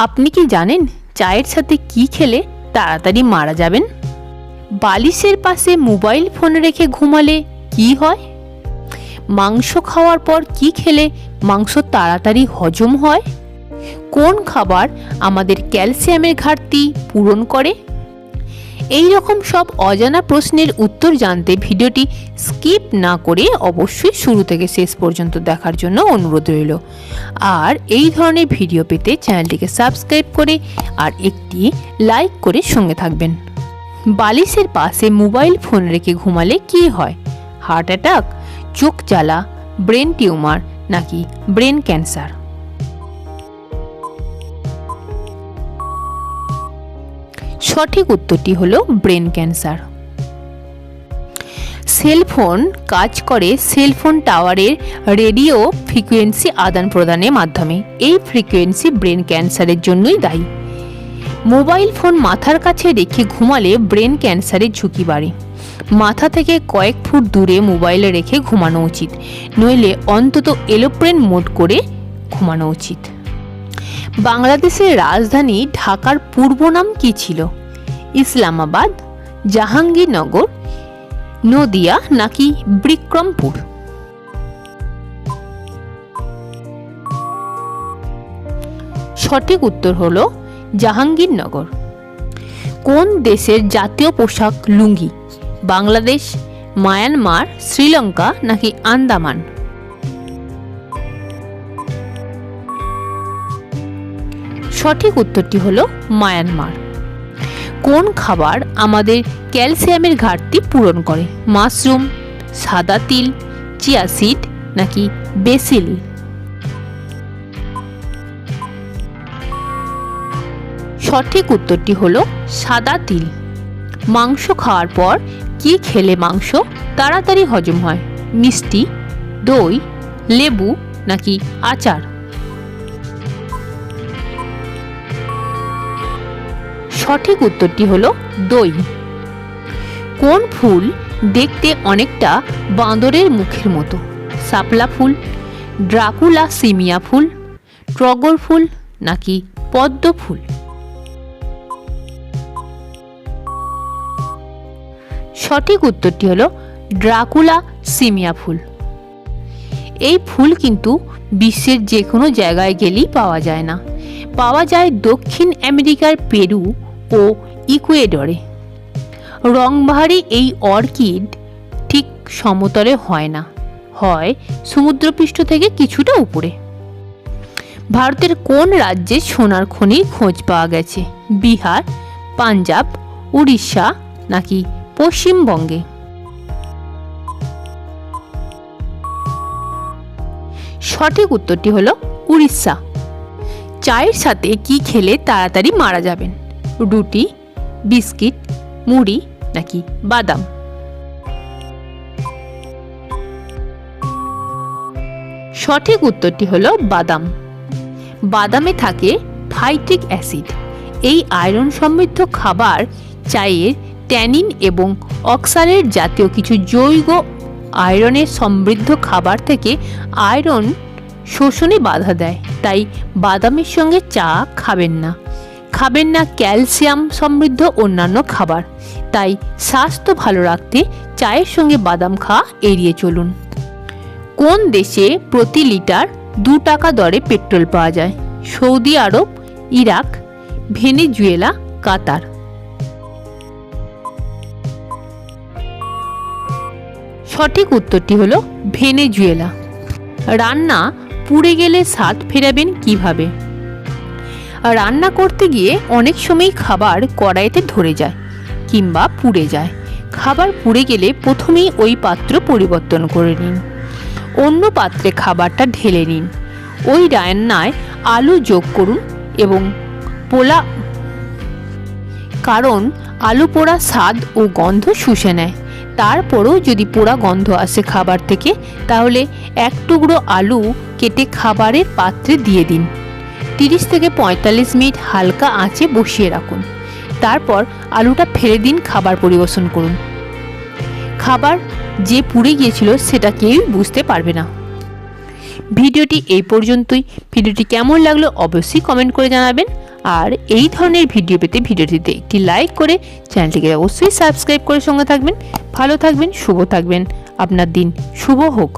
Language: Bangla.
আপনি কি জানেন চায়ের সাথে কি খেলে তাড়াতাড়ি মারা যাবেন? বালিশের পাশে মোবাইল ফোন রেখে ঘুমালে কি হয়? মাংস খাওয়ার পর কি খেলে মাংস তাড়াতাড়ি হজম হয়? কোন খাবার আমাদের ক্যালসিয়ামের ঘাটতি পূরণ করে? এই রকম সব অজানা প্রশ্নের উত্তর জানতে ভিডিওটি স্কিপ না করে অবশ্যই শুরু থেকে শেষ পর্যন্ত দেখার জন্য অনুরোধ রইল। আর এই ধরনের ভিডিও পেতে চ্যানেলটিকে সাবস্ক্রাইব করে আর একটি লাইক করে সঙ্গে থাকবেন। বালিশের পাশে মোবাইল ফোন রেখে ঘুমালে কি হয়? হার্ট অ্যাটাক, চোখ জ্বালা, ব্রেন টিউমার নাকি ব্রেন ক্যান্সার? সঠিক উত্তরটি হলো ব্রেন ক্যান্সার। সেলফোন কাজ করে সেলফোন টাওয়ারের রেডিও ফ্রিকোয়েন্সি আদান প্রদানের মাধ্যমে। এই ফ্রিকোয়েন্সি ব্রেন ক্যান্সারের জন্যই দায়ী। মোবাইল ফোন মাথার কাছে রেখে ঘুমালে ব্রেন ক্যান্সারের ঝুঁকি বাড়ে। মাথা থেকে কয়েক ফুট দূরে মোবাইলে রেখে ঘুমানো উচিত, নইলে অন্তত এলোপ্রেন মোড করে ঘুমানো উচিত। বাংলাদেশের রাজধানী ঢাকার পূর্ব নাম কী ছিল? ইসলামাবাদ, জাহাঙ্গীরনগর, নদিয়া নাকি বিক্রমপুর? সঠিক উত্তর হল জাহাঙ্গীরনগর। কোন দেশের জাতীয় পোশাক লুঙ্গি? বাংলাদেশ, মায়ানমার, শ্রীলঙ্কা নাকি আন্দামান? সঠিক উত্তরটি হলো মায়ানমার। কোন খাবার আমাদের ক্যালসিয়ামের ঘাটতি পূরণ করে? মাশরুম, সাদা তিল, চিয়া সিড নাকি বেসিল? সঠিক উত্তরটি হলো সাদা তিল। মাংস খাওয়ার পর কি খেলে মাংস তাড়াতাড়ি হজম হয়? মিষ্টি, দই, লেবু নাকি আচার? সঠিক উত্তরটি হল দই। কোন ফুল দেখতে অনেকটা বাঁদরের মুখের মতো? শাপলা ফুল, ড্রাকুলা সিমিয়া ফুল, টগর ফুল নাকি পদ্ম ফুল? সঠিক উত্তরটি হলো ড্রাকুলা সিমিয়া ফুল। এই ফুল কিন্তু বিশ্বের যে কোনো জায়গায় গেলেই পাওয়া যায় না। পাওয়া যায় দক্ষিণ আমেরিকার পেরু ও ইকুয়েডরে। রংবাহারি এই অর্কিড ঠিক সমতলে হয় না, হয় সমুদ্রপৃষ্ঠ থেকে কিছুটা উপরে। ভারতের কোন রাজ্যে সোনার খনির খোঁজ পাওয়া গেছে? বিহার, পাঞ্জাব, উড়িষ্যা নাকি পশ্চিমবঙ্গে? সঠিক উত্তরটি হলো উড়িষ্যা। চায়ের সাথে কি খেলে তাড়াতাড়ি মারা যাবেন? রুটি, বিস্কিট, মুড়ি নাকি বাদাম? সঠিক উত্তরটি হলো বাদাম। বাদামে থাকে ফাইট্রিক অ্যাসিড এই আয়রন সমৃদ্ধ খাবার চায়ের ট্যানিন এবং অক্সারের জাতীয় কিছু জৈব আয়রনের সমৃদ্ধ খাবার থেকে আয়রন শোষণে বাধা দেয়, তাই বাদামের সঙ্গে চা খাবেন না। খাবেন না ক্যালসিয়াম সমৃদ্ধ অন্যান্য খাবার। তাই স্বাস্থ্য ভালো রাখতে চায়ের সঙ্গে বাদাম খাওয়া এড়িয়ে চলুন। কোন দেশে প্রতি লিটার দু টাকা দরে পেট্রোল পাওয়া যায়? Saudi Arab, Iraq, Venezuela, Qatar. সঠিক উত্তরটি হলো ভেনেজুয়েলা। রান্না পুড়ে গেলে স্বাদ ফেরাবেন কীভাবে? রান্না করতে গিয়ে অনেক সময় খাবার কড়াইতে ধরে যায় কিংবা পুড়ে যায়। খাবার পুড়ে গেলে প্রথমেই ওই পাত্র পরিবর্তন করে নিন। অন্য পাত্রে খাবারটা ঢেলে নিন। ওই রান্নায় আলু যোগ করুন এবং পোলা কারণ আলু পোড়া স্বাদ ও গন্ধ শুষে নেয়। তারপরেও যদি পোড়া গন্ধ আসে খাবার থেকে, তাহলে এক টুকরো আলু কেটে খাবারের পাত্রে দিয়ে দিন। তিরিশ থেকে পঁয়তাল্লিশ মিনিট হালকা আঁচে বসিয়ে রাখুন। তারপর আলুটা ফেলে দিন খাবার পরিবেশন করুন। খাবার যে পুড়ে গিয়েছিল সেটা কেউই বুঝতে পারবে না। ভিডিওটি এই পর্যন্তই। ভিডিওটি কেমন লাগল অবশ্যই কমেন্ট করে জানাবেন। আর এই ধরনের ভিডিও পেতে ভিডিওটিতে একটি লাইক করে চ্যানেলটিকে অবশ্যই সাবস্ক্রাইব করে সঙ্গে থাকবেন। ভালো থাকবেন, শুভ থাকবেন। আপনার দিন শুভ হোক।